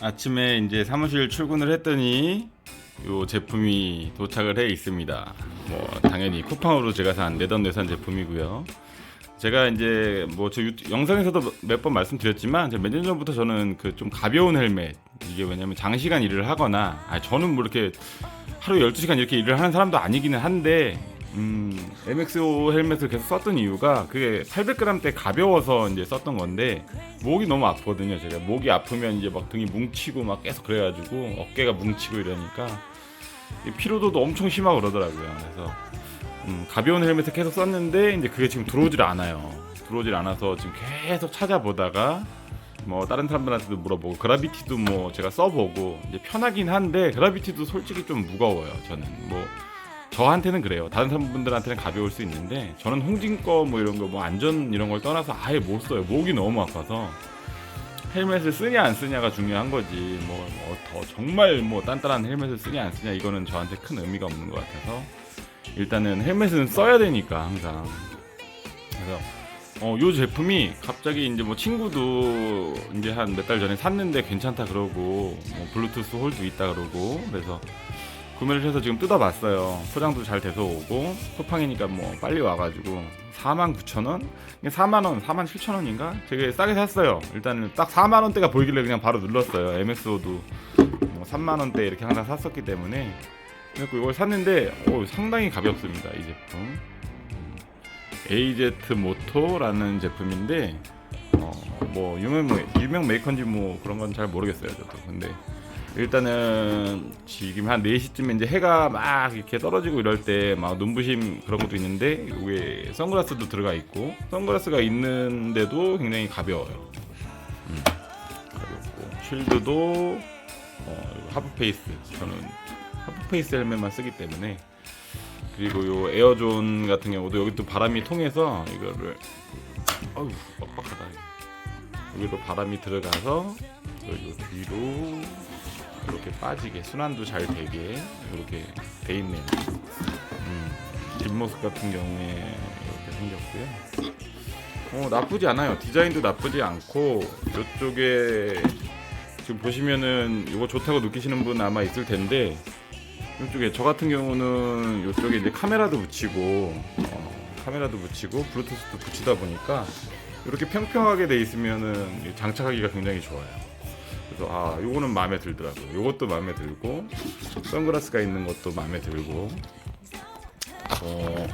아침에 이제 사무실 출근을 했더니 요 제품이 도착을 해 있습니다. 뭐 당연히 쿠팡으로 제가 산 내돈내산 제품이고요. 제가 이제 뭐 저 영상에서도 몇 번 말씀드렸지만 몇 년 전부터 저는 그 좀 가벼운 헬멧 이게 왜냐면 장시간 일을 하거나 아 저는 뭐 이렇게 하루 12시간 이렇게 일을 하는 사람도 아니기는 한데 음, MXO 헬멧을 계속 썼던 이유가 그게 800g 대 가벼워서 이제 썼던 건데 목이 너무 아프거든요. 제가 목이 아프면 이제 막 등이 뭉치고 막 계속 그래가지고 어깨가 뭉치고 이러니까 이 피로도도 엄청 심하고 그러더라고요. 그래서 음, 가벼운 헬멧을 계속 썼는데 이제 그게 지금 들어오질 않아요. 들어오질 않아서 지금 계속 찾아보다가 뭐 다른 사람들한테도 물어보고 그라비티도 뭐 제가 써보고 이제 편하긴 한데 그라비티도 솔직히 좀 무거워요. 저는 뭐 저한테는 그래요. 다른 사람분들한테는 가벼울 수 있는데 저는 홍진 거 뭐 이런 거 뭐 안전 이런 걸 떠나서 아예 못 써요. 목이 너무 아파서 헬멧을 쓰냐 안 쓰냐가 중요한 거지. 뭐 더 정말 뭐 단단한 헬멧을 쓰냐 안 쓰냐 이거는 저한테 큰 의미가 없는 것 같아서 일단은 헬멧은 써야 되니까 항상. 그래서 어, 요 제품이 갑자기 이제 뭐 친구도 이제 한 몇 달 전에 샀는데 괜찮다 그러고 뭐 블루투스 홀도 있다 그러고 그래서 구매를 해서 지금 뜯어봤어요. 포장도 잘 돼서 오고 쿠팡이니까 뭐 빨리 와가지고 49,000원? 4만원, 47,000원인가? 되게 싸게 샀어요. 일단은 딱 4만원대가 보이길래 그냥 바로 눌렀어요. MXO도 뭐 3만원대 이렇게 항상 샀었기 때문에 그래서 이걸 샀는데 오, 상당히 가볍습니다. 이 제품. AZ 모토라는 제품인데 어, 뭐 유명 유명 메이커인지 뭐 그런 건 잘 모르겠어요 저도 근데 일단은 지금 한 4시쯤에 이제 해가 막 이렇게 떨어지고 이럴 때 막 눈부심 그런 것도 있는데 이게 선글라스도 들어가 있고 선글라스가 있는데도 굉장히 가벼워요. 음, 가볍고 쉴드도 어, 하프페이스. 저는 하프페이스 헬멧만 쓰기 때문에. 그리고 요 에어존 같은 경우도 여기 또 바람이 통해서 이거를 어우 빡빡하다. 여기로 바람이 들어가서 여기 뒤로 이렇게 빠지게 순환도 잘 되게 이렇게 돼 있네요. 음, 뒷모습 같은 경우에 이렇게 생겼고요. 어 나쁘지 않아요. 디자인도 나쁘지 않고 이쪽에 지금 보시면은 이거 좋다고 느끼시는 분 아마 있을 텐데 이쪽에 저 같은 경우는 이쪽에 이제 카메라도 붙이고 어, 카메라도 붙이고 블루투스도 붙이다 보니까 이렇게 평평하게 돼 있으면은 장착하기가 굉장히 좋아요. 그래서 아 요거는 마음에 들더라고요. 요것도 마음에 들고 선글라스가 있는 것도 마음에 들고 어,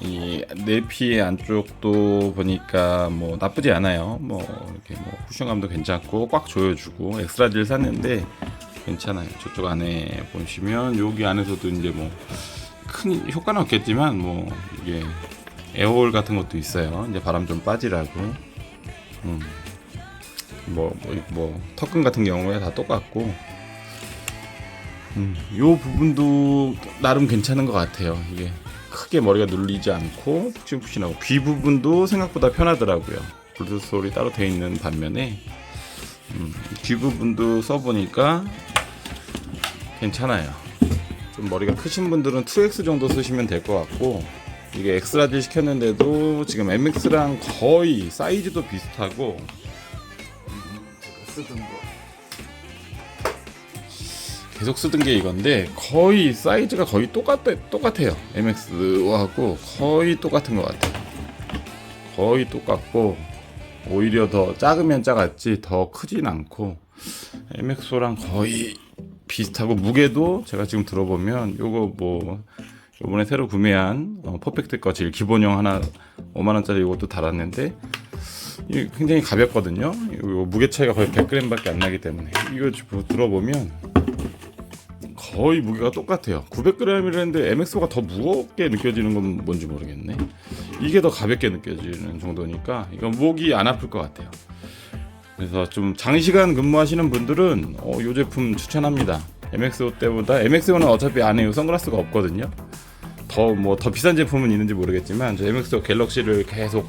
이 내피 안쪽도 보니까 뭐 나쁘지 않아요. 뭐 이렇게 뭐 쿠션감도 괜찮고 꽉 조여주고 엑스라지를 샀는데 괜찮아요. 저쪽 안에 보시면 여기 안에서도 이제 뭐 큰 효과는 없겠지만 뭐 이게 에어홀 같은 것도 있어요. 이제 바람 좀 빠지라고. 음. 뭐, 뭐, 뭐, 턱근 같은 경우에 다 똑같고. 음, 요 부분도 나름 괜찮은 것 같아요. 이게 크게 머리가 눌리지 않고 푹신푹신하고 귀 부분도 생각보다 편하더라고요. 블루투스 소리 따로 돼 있는 반면에 음, 귀 부분도 써보니까 괜찮아요. 좀 머리가 크신 분들은 2X 정도 쓰시면 될 것 같고 이게 엑스라지 시켰는데도 지금 MX랑 거의 사이즈도 비슷하고 쓰던 거. 계속 쓰던 게 이건데 거의 사이즈가 거의 똑같 똑같아요. MX하고 거의 똑같은 것 같아요. 거의 똑같고 오히려 더 작으면 작았지 더 크진 않고 MX랑 거의 비슷하고 무게도 제가 지금 들어보면 요거 뭐 요번에 새로 구매한 어, 퍼펙트 거 제일 기본형 하나 5만 원짜리 이것도 달았는데 굉장히 가볍거든요. 요 무게 차이가 거의 100g밖에 안 나기 때문에 이거 들어보면 거의 무게가 똑같아요. 900g이라는데 MX가 더 무겁게 느껴지는 건 뭔지 모르겠네. 이게 더 가볍게 느껴지는 정도니까 이건 목이 안 아플 것 같아요. 그래서 좀 장시간 근무하시는 분들은 어, 이 제품 추천합니다. MXO 때보다 MXO는 어차피 안에 선글라스가 없거든요. 더 뭐 더 비싼 제품은 있는지 모르겠지만 저 MXO 갤럭시를 계속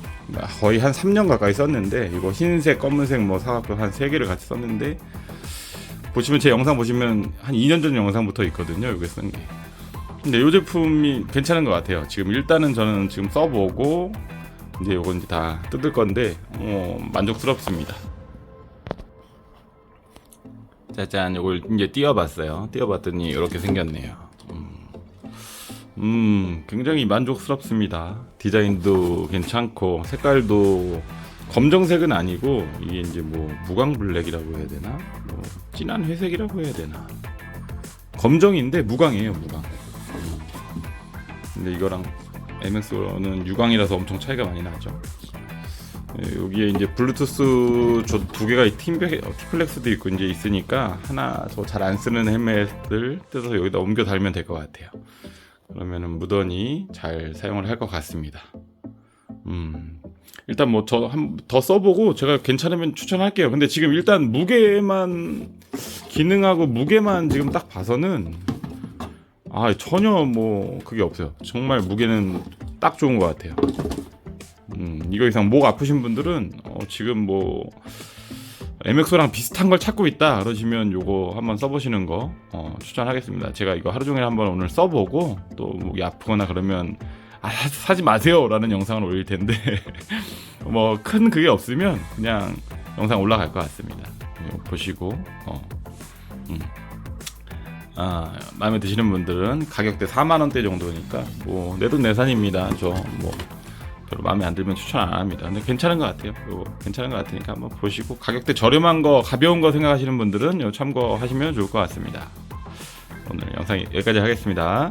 거의 한 3년 가까이 썼는데 이거 흰색, 검은색 뭐 사갖고 한 3개를 같이 썼는데 보시면 제 영상 보시면 한 2년 전 영상부터 있거든요. 이게 쓴 게. 근데 이 제품이 괜찮은 것 같아요. 지금 일단은 저는 지금 써보고 이제 요건 이제 다 뜯을 건데 어, 만족스럽습니다. 짜잔 요걸 이제 띄워봤어요 띄워봤더니 이렇게 생겼네요 음, 음 굉장히 만족스럽습니다 디자인도 괜찮고 색깔도 검정색은 아니고 이게 이제 뭐 무광 블랙이라고 해야 되나 뭐 진한 회색이라고 해야 되나 검정인데 무광이에요 무광 음. 근데 이거랑 MX는 유광이라서 엄청 차이가 많이 나죠 예, 여기에 이제 블루투스 저 두 개가 팀백 티플렉스도 있고 이제 있으니까 하나 저 잘 안 쓰는 헬멧을 뜯어서 여기다 옮겨 달면 될 것 같아요. 그러면은 무던히 잘 사용을 할 것 같습니다. 음 일단 뭐 저 한 더 써보고 제가 괜찮으면 추천할게요. 근데 지금 일단 무게만 기능하고 무게만 지금 딱 봐서는 아 전혀 뭐 그게 없어요. 정말 무게는 딱 좋은 것 같아요. 음, 이거 이상 목 아프신 분들은 어, 지금 뭐 MX랑 비슷한 걸 찾고 있다 그러시면 요거 한번 써보시는 거 어, 추천하겠습니다. 제가 이거 하루 종일 한번 오늘 써보고 또 목이 아프거나 그러면 아 사지 마세요라는 영상을 올릴 텐데 뭐 큰 그게 없으면 그냥 영상 올라갈 것 같습니다. 이거 보시고 어, 음. 아 마음에 드시는 분들은 가격대 4만 원대 정도니까 뭐 내 돈 내산입니다. 저뭐 별로 마음에 안 들면 추천 안 합니다. 근데 괜찮은 것 같아요. 이거 괜찮은 것 같으니까 한번 보시고 가격대 저렴한 거, 가벼운 거 생각하시는 분들은 참고하시면 좋을 것 같습니다. 오늘 영상 여기까지 하겠습니다.